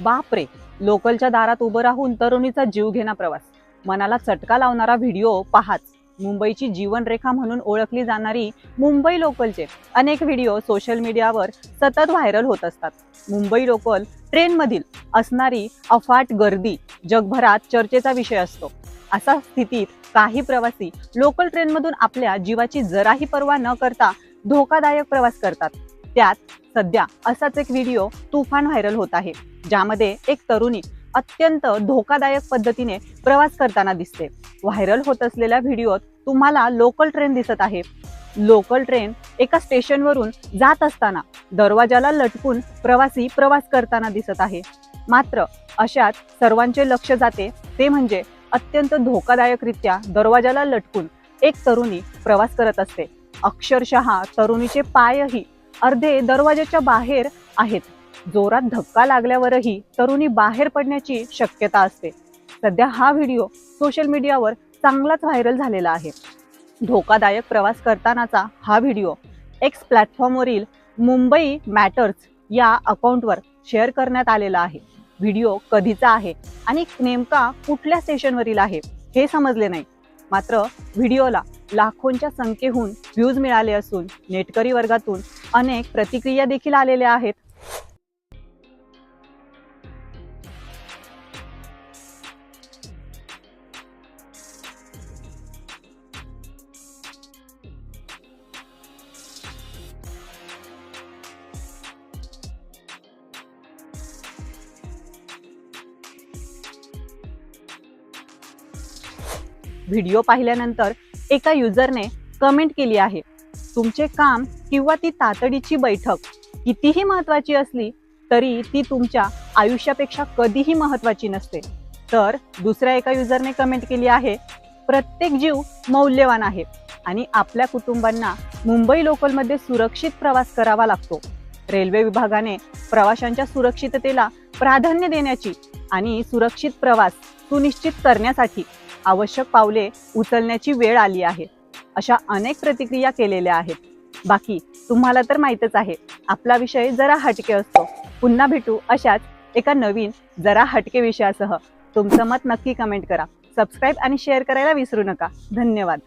बापरे लोकलच्या दारात उभं राहून तरुणीचा जीव घेणा प्रवास. मनाला चटका लावणारा व्हिडिओ पाहाच. मुंबईची जीवनरेखा म्हणून ओळखली जाणारी मुंबई लोकलचे अनेक व्हिडिओ सोशल मीडियावर सतत व्हायरल होत असतात. मुंबई लोकल ट्रेनमधील असणारी अफाट गर्दी जगभरात चर्चेचा विषय असतो. असा स्थितीत काही प्रवासी लोकल ट्रेनमधून आपल्या जीवाची जराही पर्वा न करता धोकादायक प्रवास करतात. त्यात सध्या असाच एक व्हिडिओ तुफान व्हायरल होत आहे ज्यामध्ये एक तरुणी अत्यंत धोकादायक पद्धतीने प्रवास करताना दिसते. व्हायरल होत असलेल्या व्हिडिओत तुम्हाला लोकल ट्रेन दिसत आहे. लोकल ट्रेन एका स्टेशनवरून जात असताना दरवाजाला लटकून प्रवासी प्रवास करताना दिसत आहे. मात्र अशात सर्वांचे लक्ष जाते ते म्हणजे अत्यंत धोकादायकरित्या दरवाजाला लटकून एक तरुणी प्रवास करत असते. अक्षरशः तरुणीचे पायही अर्धे दरवाजाच्या बाहेर आहेत. जोरात धक्का लागल्यावरही तरुणी बाहेर पडण्याची शक्यता असते. सध्या हा व्हिडिओ सोशल मीडियावर चांगलाच व्हायरल झालेला आहे. धोकादायक प्रवास करतानाचा हा व्हिडिओ एक्स प्लॅटफॉर्मवरील मुंबई मॅटर्स या अकाउंटवर शेअर करण्यात आलेला आहे. व्हिडिओ कधीचा आहे आणि नेमका कुठल्या स्टेशनवरील आहे हे समजले नाही. मात्र व्हिडिओला लाखोंच्या संख्येहून व्ह्यूज मिळाले असून नेटकरी वर्गातून अनेक प्रतिक्रिया देखील आलेल्या आहेत. व्हिडिओ पाहिल्यानंतर एका युजरने कमेंट केली आहे तुमचे काम किंवा ती तातडीची बैठक कितीही महत्वाची असली तरी ती तुमच्या आयुष्यापेक्षा कधीही महत्वाची नसते. तर दुसऱ्या एका युजरने कमेंट केली आहे प्रत्येक जीव मौल्यवान आहे आणि आपल्या कुटुंबांना मुंबई लोकलमध्ये सुरक्षित प्रवास करावा लागतो. रेल्वे विभागाने प्रवाशांच्या सुरक्षिततेला प्राधान्य देण्याची आणि सुरक्षित प्रवास सुनिश्चित करण्यासाठी आवश्यक पावले उचलण्याची वेळ आली आहे. अशा अनेक प्रतिक्रिया केलेल्या आहेत. बाकी तुम्हाला तर माहीतच आहे आपला विषय जरा हटके असतो. पुन्हा भेटू अशाच एका नवीन जरा हटके विषयासह. तुमचं मत नक्की कमेंट करा. सबस्क्राईब आणि शेअर करायला विसरू नका. धन्यवाद.